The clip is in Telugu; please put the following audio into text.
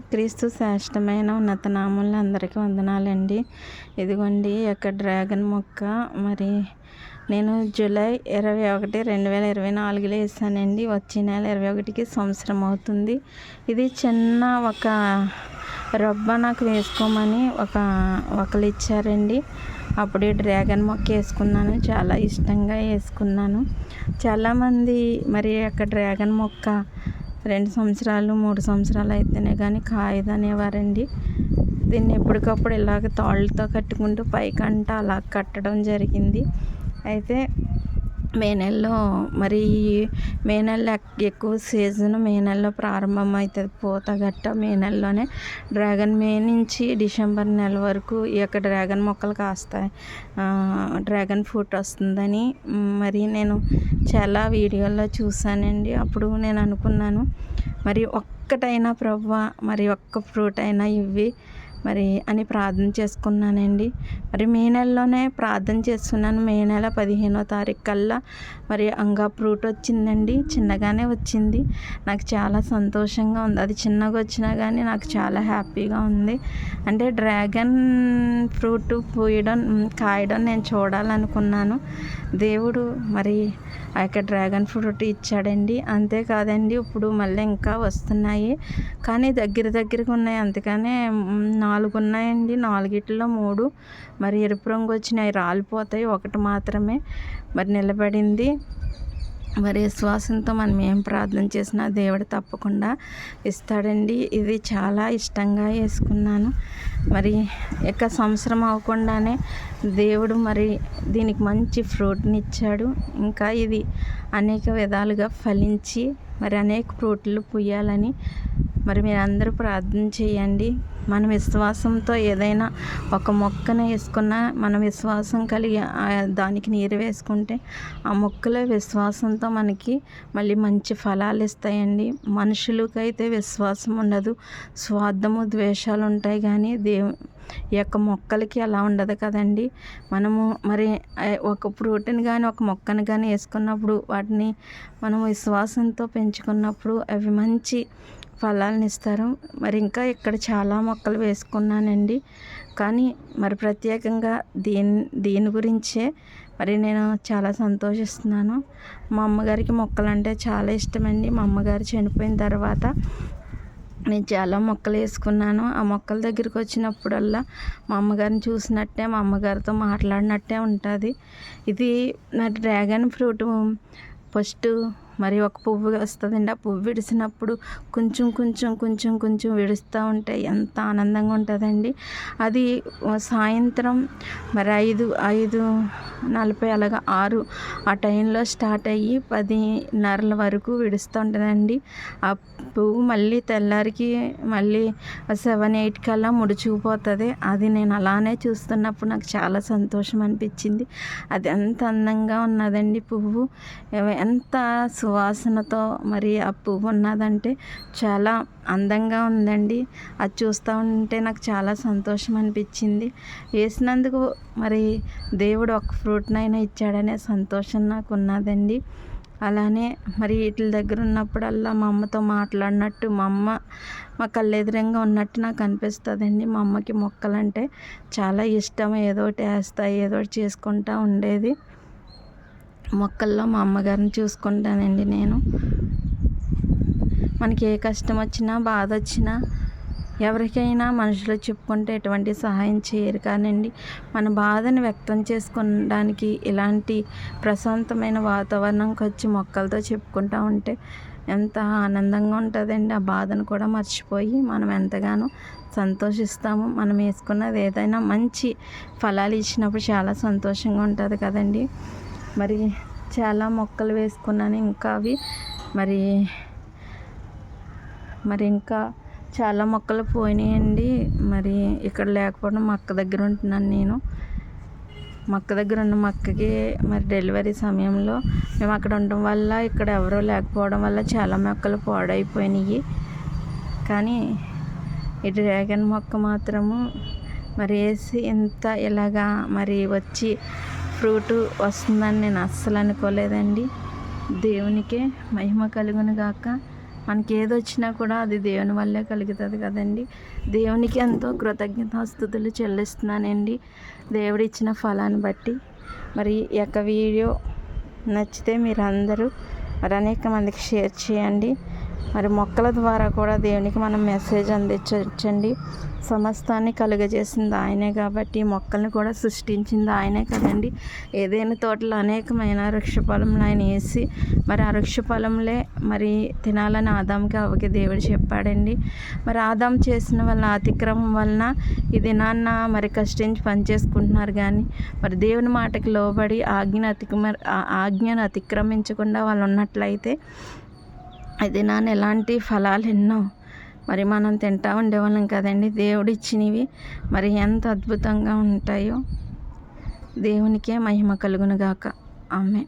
క్రీస్తు శ్రేష్టమైన ఉన్నత నామంలో అందరికీ వందనాలండి. ఇదిగోండి యొక్క డ్రాగన్ మొక్క. మరి నేను జూలై ఇరవై ఒకటి రెండు వేల ఇరవై నాలుగులో వేసానండి. వచ్చే నెల ఇరవై ఒకటికి సంవత్సరం అవుతుంది. ఇది చిన్న ఒక రబ్బ నాకు వేసుకోమని ఒక ఒకరు ఇచ్చారండి. అప్పుడు డ్రాగన్ మొక్క వేసుకున్నాను. చాలా ఇష్టంగా వేసుకున్నాను. చాలామంది మరి యొక్క డ్రాగన్ మొక్క రెండు సంవత్సరాలు మూడు సంవత్సరాలు అయితేనే కానీ కాయదు అనేవారండి దీన్ని ఎప్పటికప్పుడు ఇలాగ తాళ్ళతో కట్టుకుంటూ పైకంట అలా కట్టడం జరిగింది. అయితే మే నెలలో మరి మే నెలలో ఎక్కువ సీజన్ మే నెలలో ప్రారంభం అవుతుంది. పూత గట్ట మే నెలలోనే డ్రాగన్ మే నుంచి డిసెంబర్ నెల వరకు ఈ యొక్క డ్రాగన్ మొక్కలు కాస్తాయి. డ్రాగన్ ఫ్రూట్ వస్తుందని మరి నేను చాలా వీడియోల్లో చూశానండి. అప్పుడు నేను అనుకున్నాను మరి ఒక్కటైనా ప్రవ్వ మరి ఒక్క ఫ్రూట్ అయినా ఇవి మరి అని ప్రార్థన చేసుకున్నానండి. మరి మే నెలలోనే ప్రార్థన చేస్తున్నాను. మే నెల పదిహేనో తారీఖు కల్లా మరి అంగా ఫ్రూట్ వచ్చిందండి. చిన్నగానే వచ్చింది. నాకు చాలా సంతోషంగా ఉంది. అది చిన్నగా వచ్చినా కానీ నాకు చాలా హ్యాపీగా ఉంది. అంటే డ్రాగన్ ఫ్రూట్ పూయడం కాయడం నేను చూడాలనుకున్నాను. దేవుడు మరి ఆ యొక్క డ్రాగన్ ఫ్రూట్ ఇచ్చాడండి. అంతేకాదండి ఇప్పుడు మళ్ళీ ఇంకా వస్తున్నాయి. కానీ దగ్గర దగ్గరగా ఉన్నాయి. అందుకనే నాలుగు ఉన్నాయండి నాలుగిట్లో మూడు. మరి ఎరుపు రంగు వచ్చినాయి. రాలిపోతాయి. ఒకటి మాత్రమే మరి నిలబడింది. మరి విశ్వాసంతో మనం ఏం ప్రార్థన చేసినా దేవుడు తప్పకుండా ఇస్తాడండి. ఇది చాలా ఇష్టంగా వేసుకున్నాను మరి ఇక సంవత్సరం అవ్వకుండానే దేవుడు మరి దీనికి మంచి ఫ్రూట్ని ఇచ్చాడు. ఇంకా ఇది అనేక విధాలుగా ఫలించి మరి అనేక ఫ్రూట్లు పుయ్యాలని మరి మీరు అందరూ ప్రార్థన చేయండి. మన విశ్వాసంతో ఏదైనా ఒక మొక్కను వేసుకున్న మన విశ్వాసం కలిగి దానికి నీరు వేసుకుంటే ఆ మొక్కల విశ్వాసంతో మనకి మళ్ళీ మంచి ఫలాలు ఇస్తాయండి. మనుషులకైతే విశ్వాసం ఉండదు. స్వార్థము ద్వేషాలు ఉంటాయి కానీ దేవు ఈ యొక్క మొక్కలకి అలా ఉండదు కదండి. మనము మరి ఒక ఫ్రూట్ని కానీ ఒక మొక్కని కానీ వేసుకున్నప్పుడు వాటిని మనం విశ్వాసంతో పెంచుకున్నప్పుడు అవి మంచి ఫలాలను ఇస్తారు. మరి ఇంకా ఇక్కడ చాలా మొక్కలు వేసుకున్నానండి. కానీ మరి ప్రత్యేకంగా దీని దీని గురించే మరి నేను చాలా సంతోషిస్తున్నాను. మా అమ్మగారికి మొక్కలు అంటే చాలా ఇష్టమండి. మా అమ్మగారు చనిపోయిన తర్వాత నేను చాలా మొక్కలు వేసుకున్నాను. ఆ మొక్కల దగ్గరికి వచ్చినప్పుడల్లా మా అమ్మగారిని చూసినట్టే మా అమ్మగారితో మాట్లాడినట్టే ఉంటుంది. ఇది నా డ్రాగన్ ఫ్రూట్ ఫస్ట్ మరి ఒక పువ్వు వస్తుందండి. ఆ పువ్వు విడిసినప్పుడు కొంచెం కొంచెం కొంచెం కొంచెం విడుస్తూ ఉంటే ఎంత ఆనందంగా ఉంటుందండి. అది సాయంత్రం మరి ఐదు ఐదు నలభై అలాగా ఆరు ఆ టైంలో స్టార్ట్ అయ్యి పదిన్నరల వరకు విడుస్తూ ఉంటుందండి. ఆ పువ్వు మళ్ళీ తెల్లారికి మళ్ళీ సెవెన్ ఎయిట్ కల్లా ముడుచుకుపోతుంది. అది నేను అలానే చూస్తున్నప్పుడు నాకు చాలా సంతోషం అనిపించింది. అది ఎంత అందంగా ఉన్నదండి పువ్వు. ఎంత సువాసనతో మరి ఆ పువ్వు ఉన్నదంటే చాలా అందంగా ఉందండి. అది చూస్తూ ఉంటే నాకు చాలా సంతోషం అనిపించింది. వేసినందుకు మరి దేవుడు ఒక ఫ్రూట్నైనా ఇచ్చాడనే సంతోషం నాకు ఉన్నదండి. అలానే మరి వీటి దగ్గర ఉన్నప్పుడల్లా మా అమ్మతో మాట్లాడినట్టు మా అమ్మ మా కళ్ళెదురంగా ఉన్నట్టు నాకు అనిపిస్తుందండి. మా అమ్మకి మొక్కలంటే చాలా ఇష్టం. ఏదో ఒకటి వేస్తా ఏదో ఒకటి చేసుకుంటూ ఉండేది. మొక్కల్లో మా అమ్మగారిని చూసుకుంటానండి నేను. మనకి ఏ కష్టం వచ్చినా బాధ వచ్చినా ఎవరికైనా మనుషులు చెప్పుకుంటే ఎటువంటి సహాయం చేయరు. కానండి మన బాధను వ్యక్తం చేసుకోవడానికి ఇలాంటి ప్రశాంతమైన వాతావరణంకి వచ్చి మొక్కలతో చెప్పుకుంటూ ఉంటే ఎంత ఆనందంగా ఉంటుందండి. ఆ బాధను కూడా మర్చిపోయి మనం ఎంతగానో సంతోషిస్తాము. మనం వేసుకున్నది ఏదైనా మంచి ఫలాలు ఇచ్చినప్పుడు చాలా సంతోషంగా ఉంటుంది కదండి. మరి చాలా మొక్కలు వేసుకున్నాను ఇంకా అవి. మరి మరి ఇంకా చాలా మొక్కలు పోయినాయండి. మరి ఇక్కడ లేకపోవడం మా అక్క దగ్గర ఉంటున్నాను నేను. మా అక్క దగ్గర ఉన్న మా అక్కకి మరి డెలివరీ సమయంలో మేము అక్కడ ఉండడం వల్ల ఇక్కడ ఎవరో లేకపోవడం వల్ల చాలా మొక్కలు పాడైపోయినాయి. కానీ ఈ డ్రాగన్ మొక్క మాత్రము మరి వేసి ఇంత ఇలాగా మరి వచ్చి ఫ్రూట్ వస్తుందని నేను అస్సలు అనుకోలేదండి. దేవునికే మహిమ కలుగును గాక. మనకి ఏది వచ్చినా కూడా అది దేవుని వల్లే కలుగుతుంది కదండి. దేవునికి ఎంతో కృతజ్ఞతాస్థుతులు చెల్లిస్తున్నానండి. దేవుడు ఇచ్చిన ఫలాన్ని బట్టి. మరి యొక్క వీడియో నచ్చితే మీరు అందరూ మరి అనేక మందికి షేర్ చేయండి. మరి మొక్కల ద్వారా కూడా దేవునికి మనం మెసేజ్ అందించవచ్చండి సమస్తాన్ని కలుగజేసింది ఆయనే కాబట్టి మొక్కల్ని కూడా సృష్టించింది ఆయనే కదండి. ఏదైనా తోటలో అనేకమైన వృక్షఫలంలో ఆయన వేసి మరి ఆ వృక్షఫలంలే మరి తినాలని ఆదాంకి అవ్వకి దేవుడు చెప్పాడండి. మరి ఆదాం చేసిన వల్ల అతిక్రమం వలన ఈ దినాన్న మరి కష్టించి పని చేసుకుంటున్నారు కానీ మరి దేవుని మాటకి లోబడి ఆజ్ఞను అతిక్రమ ఆజ్ఞను అతిక్రమించకుండా వాళ్ళు ఉన్నట్లయితే అయితే నాన్న ఎలాంటి ఫలాలు ఎన్నో. మరి మనం తింటా ఉండేవాళ్ళం కదండి. దేవుడు ఇచ్చినవి మరి ఎంత అద్భుతంగా ఉంటాయో. దేవునికే మహిమ కలుగునుగాక ఆమె